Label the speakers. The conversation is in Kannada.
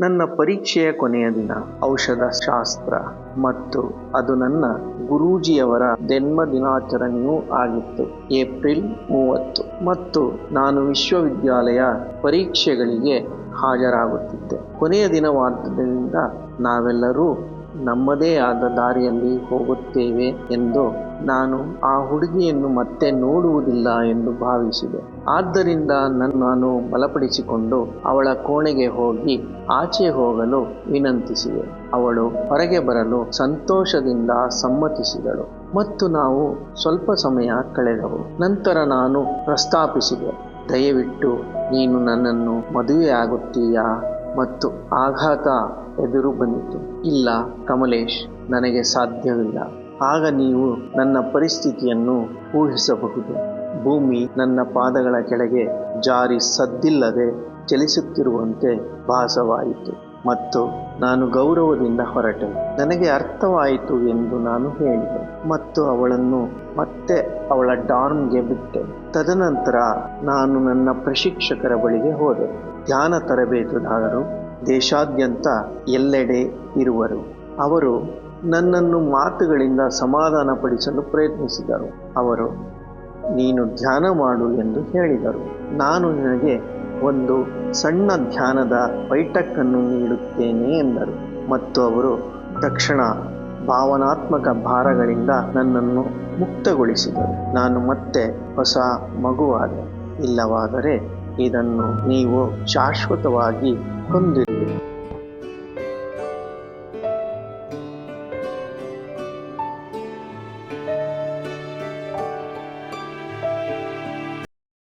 Speaker 1: ನನ್ನ ಪರೀಕ್ಷೆಯ ಕೊನೆಯ ದಿನ, ಔಷಧ ಶಾಸ್ತ್ರ ಮತ್ತು ಅದು ನನ್ನ ಗುರೂಜಿಯವರ ಜನ್ಮ ದಿನಾಚರಣೆಯೂ ಆಗಿತ್ತು. ಏಪ್ರಿಲ್ ಮೂವತ್ತು. ಮತ್ತು ನಾನು ವಿಶ್ವವಿದ್ಯಾಲಯ ಪರೀಕ್ಷೆಗಳಿಗೆ ಹಾಜರಾಗುತ್ತಿದ್ದೆ. ಕೊನೆಯ ದಿನವಾದ್ದರಿಂದ ನಾವೆಲ್ಲರೂ ನಮ್ಮದೇ ಆದ ದಾರಿಯಲ್ಲಿ ಹೋಗುತ್ತೇವೆ ಎಂದು ನಾನು ಆ ಹುಡುಗಿಯನ್ನು ಮತ್ತೆ ನೋಡುವುದಿಲ್ಲ ಎಂದು ಭಾವಿಸಿದೆ. ಆದ್ದರಿಂದ ನನ್ನನ್ನು ಬಲಪಡಿಸಿಕೊಂಡು ಅವಳ ಕೋಣೆಗೆ ಹೋಗಿ ಆಚೆ ಹೋಗಲು ವಿನಂತಿಸಿದೆ. ಅವಳು ಹೊರಗೆ ಬರಲು ಸಂತೋಷದಿಂದ ಸಮ್ಮತಿಸಿದಳು. ಮತ್ತು ನಾವು ಸ್ವಲ್ಪ ಸಮಯ ಕಳೆದವು. ನಂತರ ನಾನು ಪ್ರಸ್ತಾಪಿಸಿದೆ, ದಯವಿಟ್ಟು ನೀನು ನನ್ನನ್ನು ಮದುವೆಯಾಗುತ್ತೀಯಾ ಮತ್ತು ಆಘಾತ ಎದುರು ಬಂದಿತು. ಇಲ್ಲ ಕಮಲೇಶ್, ನನಗೆ ಸಾಧ್ಯವಿಲ್ಲ. ಆಗ ನೀವು ನನ್ನ ಪರಿಸ್ಥಿತಿಯನ್ನು ಊಹಿಸಬಹುದು. ಭೂಮಿ ನನ್ನ ಪಾದಗಳ ಕೆಳಗೆ ಜಾರಿ ಸದ್ದಿಲ್ಲದೆ ಚಲಿಸುತ್ತಿರುವಂತೆ ಭಾಸವಾಯಿತು ಮತ್ತು ನಾನು ಗೌರವದಿಂದ ಹೊರಟೆ. ನನಗೆ ಅರ್ಥವಾಯಿತು ಎಂದು ನಾನು ಹೇಳಿದೆ ಮತ್ತು ಅವಳನ್ನು ಮತ್ತೆ ಅವಳ ಡಾರ್ಮ್ಗೆ ಬಿಟ್ಟೆ. ತದನಂತರ ನಾನು ನನ್ನ ಪ್ರಶಿಕ್ಷಕರ ಬಳಿಗೆ ಹೋದೆ. ಧ್ಯಾನ ತರಬೇತುದಾರರು ದೇಶಾದ್ಯಂತ ಎಲ್ಲೆಡೆ ಇರುವರು. ಅವರು ನನ್ನನ್ನು ಮಾತುಗಳಿಂದ ಸಮಾಧಾನಪಡಿಸಲು ಪ್ರಯತ್ನಿಸಿದರು. ಅವರು, ನೀನು ಧ್ಯಾನ ಮಾಡು ಎಂದು ಹೇಳಿದರು. ನಾನು ನಿನಗೆ ಒಂದು ಸಣ್ಣ ಧ್ಯಾನದ ಬೈಠಕ್ಕನ್ನು ನೀಡುತ್ತೇನೆ ಎಂದರು. ಮತ್ತು ಅವರು, ತಕ್ಷಣ ಭಾವನಾತ್ಮಕ ಭಾರಗಳಿಂದ ನನ್ನನ್ನು ಮುಕ್ತಗೊಳಿಸಿದರು. ನಾನು ಮತ್ತೆ ಹೊಸ ಮಗುವಾದೆ. ಇಲ್ಲವಾದರೆ ಇದನ್ನು ನೀವು ಶಾಶ್ವತವಾಗಿ ಹೊಂದಿರುವಿರಿ